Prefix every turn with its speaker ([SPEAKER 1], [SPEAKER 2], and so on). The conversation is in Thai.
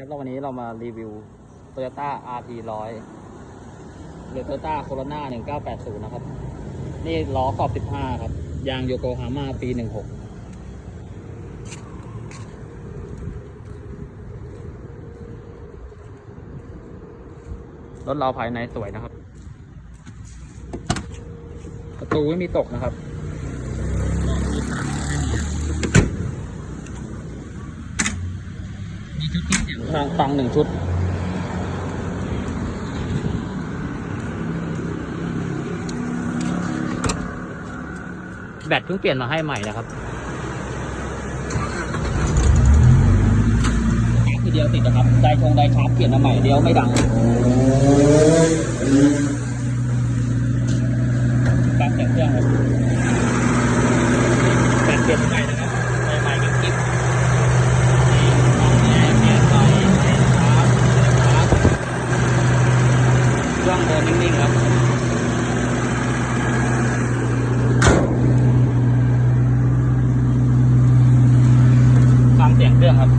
[SPEAKER 1] ครับแล้ววันนี้เรามารีวิว Toyota RT 100หรือ Toyota Corona 1980 นะครับ นี่ล้อขอบ 15 ครับ ยางโยโกฮาม่าปี 16 รถเราภายในสวยนะครับ ประตูไม่มีตกนะครับ มีชุดที่เสียงทางฟังหนึ่งชุด แบตเพิ่งเปลี่ยนมาให้ใหม่นะครับทีเดียวติดนะครับ ได้ชงได้ชาร์จเปลี่ยนมาใหม่เดียวไม่ดังการแต่งเครื่องครับแบตเปลี่ยนมใหม่นะครับ ช่วงเดินนิ่งๆครับฟังเสียงเครื่องครับ